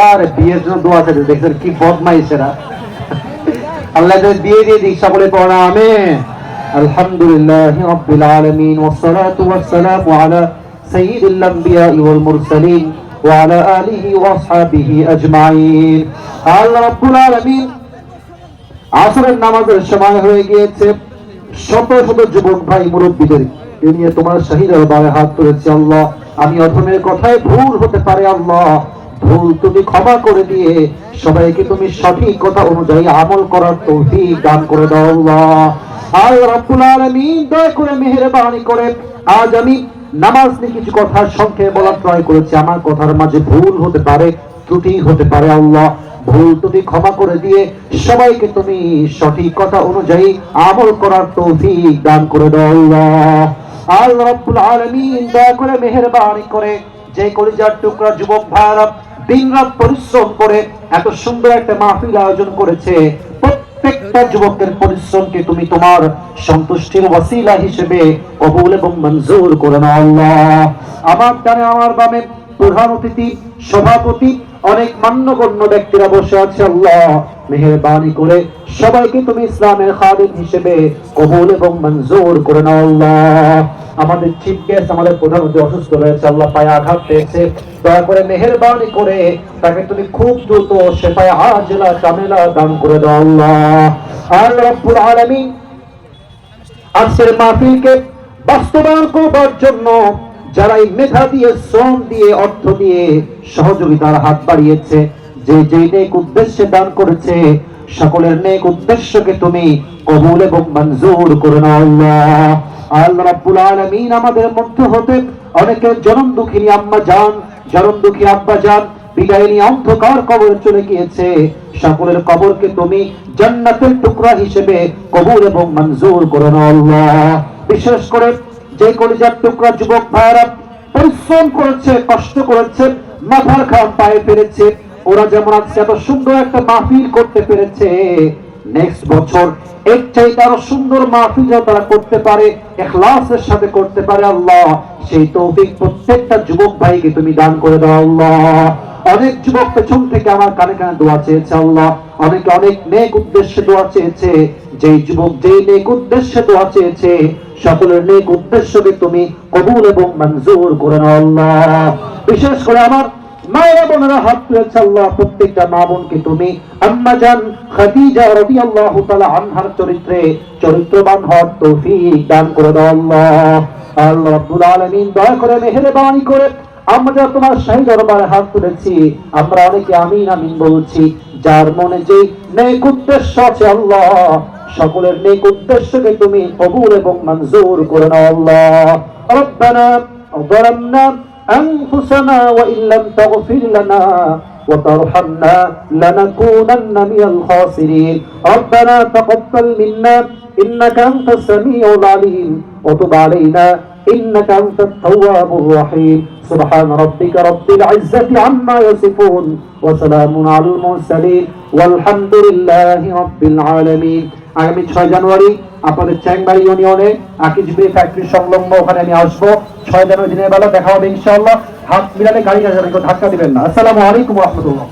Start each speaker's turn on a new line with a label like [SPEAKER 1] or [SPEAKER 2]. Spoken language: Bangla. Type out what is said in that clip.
[SPEAKER 1] আর বিয়ের জন্য দোয়া আছে দেখছেন কি বদমাইশেরা আল্লাহ যাদের বিয়ে দিয়ে দিক সকলে পড়া আমিন আলহামদুলিল্লাহ রাব্বিল আলামিন والصلاه والسلام على سيد الانبياء والمرسلين وعلى اله واصحابه اجمعين আল্লাহ রাব্বুল আলামিন আসরের নামাজের সময় হয়ে গিয়েছে শত শত যুবক ভাই মুরব্বীদের এ নিয়ে তোমার শাহিদ দরবারে হাত তুলেছি আল্লাহ আমি অধমের কথায় ভুল হতে পারে আল্লাহ ভুল তুমি ক্ষমা করে দিয়ে সবাইকে তুমি সঠিক কথা অনুযায়ী আমল করার তৌফিক দান করে দাও আল্লাহ। আর রব্বুল আলামিন দয়া করে মেহেরবানি করে। আজ আমি নামাজ নিয়ে কিছু কথা সংক্ষেপে বলার ট্রাই করেছি। আমার কথার মাঝে ভুল হতে পারে, ত্রুটি হতে পারে আল্লাহ। ভুল তুমি ক্ষমা করে দিয়ে সবাইকে তুমি সঠিক কথা অনুযায়ী আমল করার তৌফিক দান করে দাও আল্লাহ। আল্লাহ রাব্বুল আলামিন দয়া করে মেহেরবানি করে। যে কলিজার টুকরা যুবক ভাইরা দিনরাত পরিশ্রম করে এত সুন্দর একটা মাহফিল আয়োজন করেছে, প্রত্যেকটা যুবকের পরিশ্রমকে তুমি তোমার সন্তুষ্টির ওয়াসিলা হিসেবে কবুল এবং মঞ্জুর করে নাও আল্লাহ। আমার ডানে আমার বামে প্রধান অতিথি, সভাপতি, অনেক মান্যগণ্য ব্যক্তিরা বসে আছে আল্লাহ। মেহেরবানি করে সবাইকে তুমি ইসলামের খাদিম হিসেবে কবুল এবং মঞ্জুর করে নাও আল্লাহ। আমাদের চিফ গেস্ট আমাদের প্রধান অতিথি অসুস্থ রয়েছে। আল্লাহ পায়ে আঘাত পেয়েছে। দয়া করে মেহেরবানি করে তাকে তুমি খুব দ্রুত সেপায় আজলা কামেলা দান করে দাও আল্লাহ। আল্লাহ রাব্বুল আজকের মাহফিলকে বাস্তবায়ন করবার জন্য যারা এই মেধা দিয়ে, শ্রম দিয়ে, অর্থ দিয়ে সহযোগিতার হাত বাড়িয়েছে যে যে নেক উদ্দেশ্যে দান করেছে, সকলের নেক উদ্দেশ্যকে তুমি কবুল এবং মঞ্জুর করে নাও আল্লাহ। আল্লাহ রাব্বুল আলামিন আমাদের মধ্যে হতে অনেকের জনম আম্মা জান, জনম আব্বা জান, বিদায় নিয়ে অন্ধকার কবর চলে গিয়েছে। সকলের কবরকে তুমি জান্নাতের টুকরা হিসেবে কবুল এবং মঞ্জুর করে নাও আল্লাহ। বিশেষ করে যে কলিজার টুকরা যুবক ভাইরা পরিশ্রম করেছে, কষ্ট করেছে, মাথার খাম পায়ে ফেলেছে ওরা যেমন আজকে এত সুন্দর একটা মাহফিল করতে পেরেছে নেক্সট বছর এর চাইতে আরও সুন্দর মাহফিল তারা করতে পারে, এখলাসের সাথে করতে পারে, আল্লাহ। সেই তৌফিক প্রত্যেকটা যুবক ভাইকে তুমি দান করে দাও, আল্লাহ। অনেক যুবক পেছন থেকে আমার কানে কানে দোয়া চেয়েছে, আল্লাহ। অনেকে অনেক নেক উদ্দেশ্যে দোয়া চেয়েছে, যেই যুবক যেই নেক উদ্দেশ্যে দোয়া চেয়েছে, সকলের নেক উদ্দেশ্যকে তুমি কবুল এবং মঞ্জুর করে নাও, আল্লাহ। বিশেষ করে আমার মায়েরা বোনেরা হাত তুলেছে আল্লাহ প্রত্যেকটা মা বোনকে তুমি আম্মা জান খাদিজা রাদিয়াল্লাহু তাআলা আনহার চরিত্রে চরিত্রবান হওয়ার তৌফিক দান করে দাও আল্লাহ আল্লাহ রাব্বুল আলামিন দয়া করে মেহেরবানি করে আমরা তোমার শাহী দরবারে হাত তুলেছি আমরা অনেকে আমিন আমিন বলছি যার মনে যে নেক উদ্দেশ্য আছে আল্লাহ সকলের নেক উদ্দেশ্যকে তুমি কবুল এবং মঞ্জুর করে নাও আল্লাহ রব্বানা ظلمنا أنفسنا وإن لم تغفر لنا وترحمنا لنكونن من الخاسرين. ربنا تقبل منا إنك أنت السميع العليم. وتب علينا إنك أنت التواب الرحيم. سبحان ربك رب العزة عما يصفون وسلام على المرسلين والحمد لله رب العالمين. আগামী ছয় জানুয়ারি আপনাদের চ্যাংবাড়ি ইউনিয়নে আকিজবি ফ্যাক্টরি সংলগ্ন ওখানে আমি আসব। ছয় জানুয়ারি দিনের বেলা দেখা হবে ইনশাআল্লাহ। হাত মিলালে গাড়ি আসবে ধাক্কা দিবেন না। আসসালামু আলাইকুম রহমতুল্লাহ।